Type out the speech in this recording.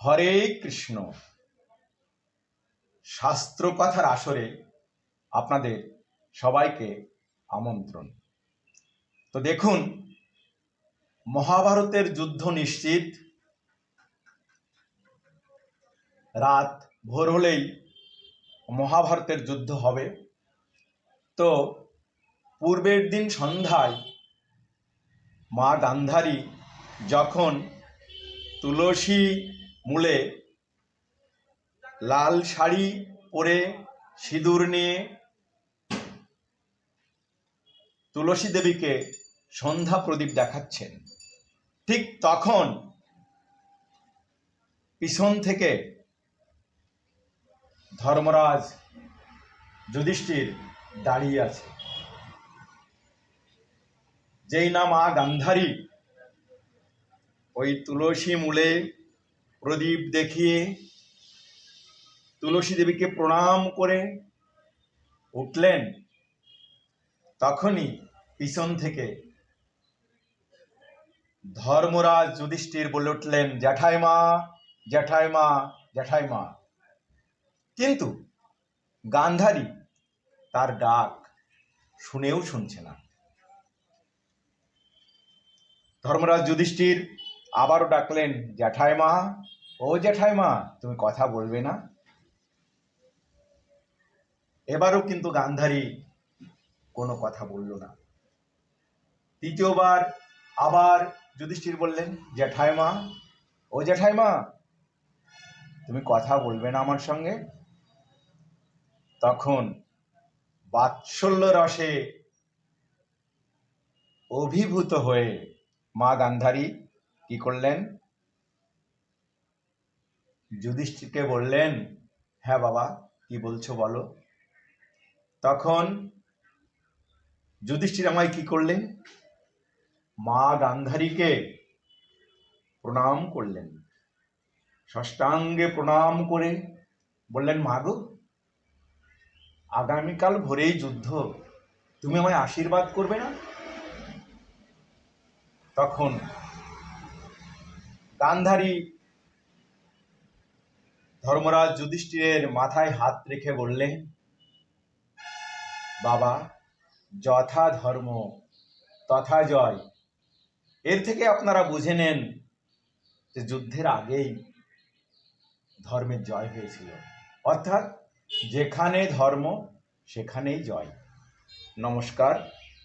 হরে কৃষ্ণ। শাস্ত্র কথার আসরে আপনাদের সবাইকে আমন্ত্রণ। তো দেখুন, মহাভারতের যুদ্ধ নিশ্চিত। রাত ভোর হলেই মহাভারতের যুদ্ধ হবে। তো পূর্বের দিন সন্ধ্যায় মা গান্ধারী যখন তুলসী মূলে লাল শাড়ি পরে সিঁদুর নিয়ে তুলসী দেবীকে সন্ধ্যা প্রদীপ দেখাচ্ছেন। ঠিক তখন পিছন থেকে ধর্মরাজ যুধিষ্ঠির দাঁড়িয়ে আছে। যেই না মা গান্ধারী, ওই তুলসী মূলে প্রদীপ দেখিয়ে তুলসী দেবীকে প্রণাম করে উঠলেন। তখনই পিছন থেকে ধর্মরাজ যুধিষ্ঠির বলে উঠলেন জ্যাঠাইমা জ্যাঠাইমা জ্যাঠাইমা কিন্তু গান্ধারী তার ডাক শুনেও শুনছে না। ধর্মরাজ যুধিষ্ঠির আবারও ডাকলেন জ্যাঠাইমা ও জ্যাঠাইমা তুমি কথা বলবে না? এবারও কিন্তু গান্ধারী কোনো কথা বলল না। তৃতীয়বার আবার যুধিষ্ঠির বললেন জ্যাঠাইমা ও জ্যাঠাইমা তুমি কথা বলবে না আমার সঙ্গে? তখন বাৎসল্য রসে অভিভূত হয়ে মা গান্ধারী কি করলেন? যুধিষ্ঠিরকে বললেন হ্যাঁ বাবা, কি বলছো বলো। তখন যুধিষ্ঠির আমায় কি করলেন? মা গান্ধারীকে প্রণাম করলেন। ষষ্ঠাঙ্গে প্রণাম করে বললেন, মা গো, আগামীকাল ভোরেই যুদ্ধ, তুমি আমায় আশীর্বাদ করবে না? তখন গান্ধারী ধর্মরাজ যুধিষ্ঠিরের মাথায় হাত রেখে বললেন, বাবা, যথা ধর্ম, তথা জয়। এর থেকে আপনারা বুঝে নেন যে যুদ্ধের আগেই ধর্মের জয় হয়েছিল। অর্থাৎ যেখানে ধর্ম, সেখানেই জয়। নমস্কার।